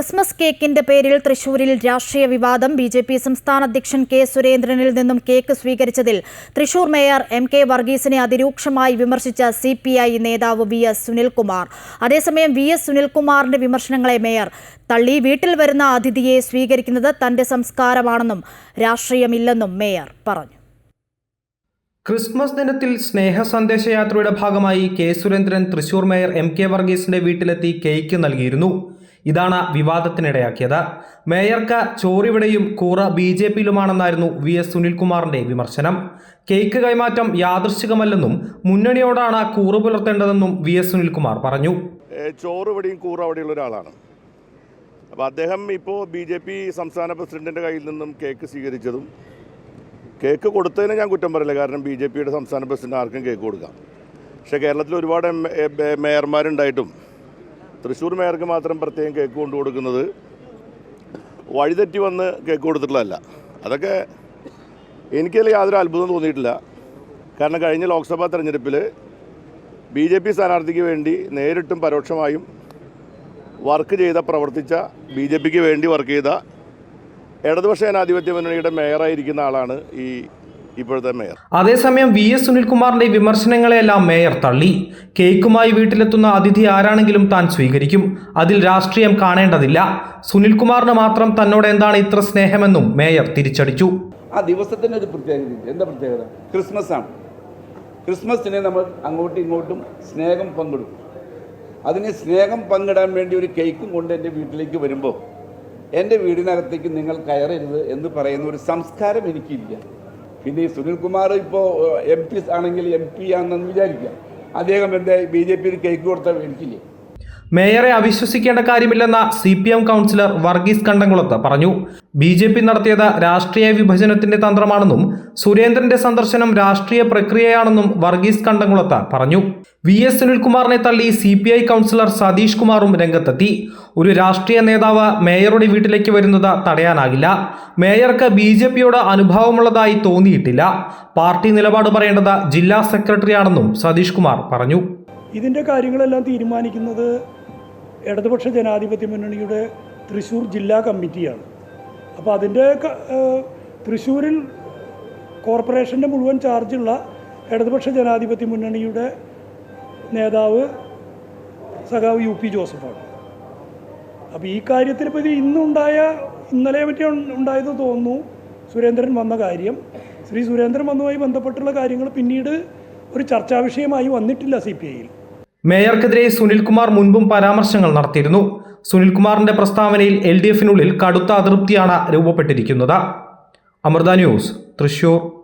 Christmas കേക്കിന്റെ പേരിൽ തൃശൂരിൽ രാഷ്ട്രീയ വിവാദം. ബി ജെ പി സംസ്ഥാന അധ്യക്ഷൻ കെ സുരേന്ദ്രനിൽ നിന്നും കേക്ക് സ്വീകരിച്ചതിൽ തൃശൂർ മേയർ എം കെ വർഗീസിനെ അതിരൂക്ഷമായി വിമർശിച്ച സി പി ഐ നേതാവ് വി എസ് സുനിൽകുമാർ. അതേസമയം വി എസ് സുനിൽകുമാറിന്റെ വിമർശനങ്ങളെ മേയർ തള്ളി വീട്ടിൽ വരുന്ന അതിഥിയെ സ്വീകരിക്കുന്നത് തന്റെ സംസ്കാരമാണെന്നും രാഷ്ട്രീയമില്ലെന്നും മേയർ പറഞ്ഞു. ക്രിസ്മസ് ദിനത്തിൽ സ്നേഹ സന്ദേശയാത്രയുടെ ഭാഗമായി K Surendran Thrissur mayor M K വർഗീസിന്റെ വീട്ടിലെത്തി കേക്ക് നൽകിയിരുന്നു. ഇതാണ് വിവാദത്തിനിടയാക്കിയത്. മേയർക്ക് ചോറിവിടെയും കൂറ ബി ജെ പിയിലുമാണെന്നായിരുന്നു വി എസ് സുനിൽകുമാറിന്റെ വിമർശനം. കേക്ക് കൈമാറ്റം യാദൃശികമല്ലെന്നും മുന്നണിയോടാണ് കൂറ് പുലർത്തേണ്ടതെന്നും വി എസ് സുനിൽകുമാർ പറഞ്ഞു. ചോറിവിടെയും കൂറ അവിടെയുള്ള ഒരാളാണ്. അപ്പോൾ അദ്ദേഹം ഇപ്പോൾ ബി ജെ പി സംസ്ഥാന പ്രസിഡന്റിന്റെ കയ്യിൽ നിന്നും കേക്ക് സ്വീകരിച്ചതും കേക്ക് കൊടുത്തതിന് ഞാൻ കുറ്റം പറയില്ല. കാരണം ബി ജെ പിയുടെ സംസ്ഥാന പ്രസിഡന്റ് ആർക്കും കേക്ക് കൊടുക്കാം. പക്ഷേ കേരളത്തിൽ ഒരുപാട് മേയർമാരുണ്ടായിട്ടും തൃശ്ശൂർ മേയർക്ക് മാത്രം പ്രത്യേകം കേക്ക് കൊണ്ടു കൊടുക്കുന്നത് വഴിതെറ്റി വന്ന് കേക്ക് കൊടുത്തിട്ടുള്ളതല്ല. അതൊക്കെ എനിക്കതിൽ യാതൊരു അത്ഭുതം തോന്നിയിട്ടില്ല. കാരണം കഴിഞ്ഞ ലോക്സഭാ തെരഞ്ഞെടുപ്പിൽ ബി ജെ പി സ്ഥാനാർത്ഥിക്ക് വേണ്ടി നേരിട്ടും പരോക്ഷമായും വർക്ക് ചെയ്ത പ്രവർത്തിച്ച ബി ജെ പിക്ക് വേണ്ടി വർക്ക് ചെയ്ത ഇടതുപക്ഷ ജനാധിപത്യ മുന്നണിയുടെ മേയറായിരിക്കുന്ന ആളാണ് ഈ ഇപ്പോഴത്തെ മേയർ. അതേസമയം വി എസ് സുനിൽകുമാറിന്റെ വിമർശനങ്ങളെല്ലാം മേയർ തള്ളി. കേക്കുമായി വീട്ടിലെത്തുന്ന അതിഥി ആരാണെങ്കിലും താൻ സ്വീകരിക്കും. അതിൽ രാഷ്ട്രീയം കാണേണ്ടതില്ല. സുനിൽകുമാറിന് മാത്രം തന്നോട് എന്താണ് ഇത്ര സ്നേഹമെന്നും മേയർ തിരിച്ചടിച്ചു. ആ ദിവസത്തിന് ഒരു പ്രത്യേകതയുണ്ട് എന്താ പ്രത്യേകത? ക്രിസ്മസ് ആണ്. ക്രിസ്മസിനെ നമ്മൾ അങ്ങോട്ടും ഇങ്ങോട്ടും സ്നേഹം പങ്കിടും. അതിന് സ്നേഹം പങ്കിടാൻ വേണ്ടി ഒരു കേക്കും കൊണ്ട് എന്റെ വീട്ടിലേക്ക് വരുമ്പോൾ എന്റെ വീടിനകത്തേക്ക് നിങ്ങൾ കയറരുത് എന്ന് പറയുന്ന ഒരു സംസ്കാരം എനിക്കില്ല. പിന്നെ ഈ സുനിൽകുമാർ ഇപ്പോൾ എം പി ആണെങ്കിൽ എം പി ആണെന്ന് വിചാരിക്കുക. അദ്ദേഹം എന്റെ ബി ജെ പിയിൽ കേക്ക് കൊടുത്താൽ എനിക്കില്ലേ? മേയറെ അവിശ്വസിക്കേണ്ട കാര്യമില്ലെന്ന C P M councillor Varghese Kandamkulath പറഞ്ഞു. ബി ജെ പി നടത്തിയത് രാഷ്ട്രീയ വിഭജനത്തിന്റെ തന്ത്രമാണെന്നും സുരേന്ദ്രന്റെ സന്ദർശനം രാഷ്ട്രീയ പ്രക്രിയയാണെന്നും വർഗീസ് കണ്ടംകുളത്ത് പറഞ്ഞു. വി എസ് സുനിൽകുമാറിനെ തള്ളി C P I councillor Satheesh കുമാറും രംഗത്തെത്തി. ഒരു രാഷ്ട്രീയ നേതാവ് മേയറുടെ വീട്ടിലേക്ക് വരുന്നത് തടയാനാകില്ല. മേയർക്ക് ബി ജെ പിയോട് അനുഭാവമുള്ളതായി തോന്നിയിട്ടില്ല. പാർട്ടി നിലപാട് പറയേണ്ടത് ജില്ലാ സെക്രട്ടറിയാണെന്നും സതീഷ് കുമാർ പറഞ്ഞു. ഇതിന്റെ കാര്യങ്ങളെല്ലാം തീരുമാനിക്കുന്നത് ഇടതുപക്ഷ ജനാധിപത്യ മുന്നണിയുടെ തൃശൂർ ജില്ലാ കമ്മിറ്റിയാണ്. അപ്പോൾ അതിന്റെ തൃശ്ശൂരിൽ കോർപ്പറേഷന്റെ മുഴുവൻ ചാർജുള്ള ഇടതുപക്ഷ ജനാധിപത്യ മുന്നണിയുടെ നേതാവ് സഖാവ് യു പി ജോസഫാണ്. അപ്പോൾ ഈ കാര്യത്തിൽ ഇപ്പോൾ ഇത് ഇന്നുണ്ടായ ഇന്നലെ പറ്റി ഉണ്ടായത് തോന്നുന്നു സുരേന്ദ്രൻ വന്ന കാര്യം. ശ്രീ സുരേന്ദ്രൻ വന്നതുമായി ബന്ധപ്പെട്ടുള്ള കാര്യങ്ങൾ പിന്നീട് ഒരു ചർച്ചാ വിഷയമായി വന്നിട്ടില്ല സി പി ഐയിൽ. മേയർക്കെതിരെ സുനിൽകുമാർ മുൻപും പരാമർശങ്ങൾ നടത്തിയിരുന്നു. സുനിൽകുമാറിന്റെ പ്രസ്താവനയിൽ എൽ ഡി എഫിനുള്ളിൽ കടുത്ത അതൃപ്തിയാണ് രൂപപ്പെട്ടിരിക്കുന്നത്. അമൃത ന്യൂസ് തൃശൂർ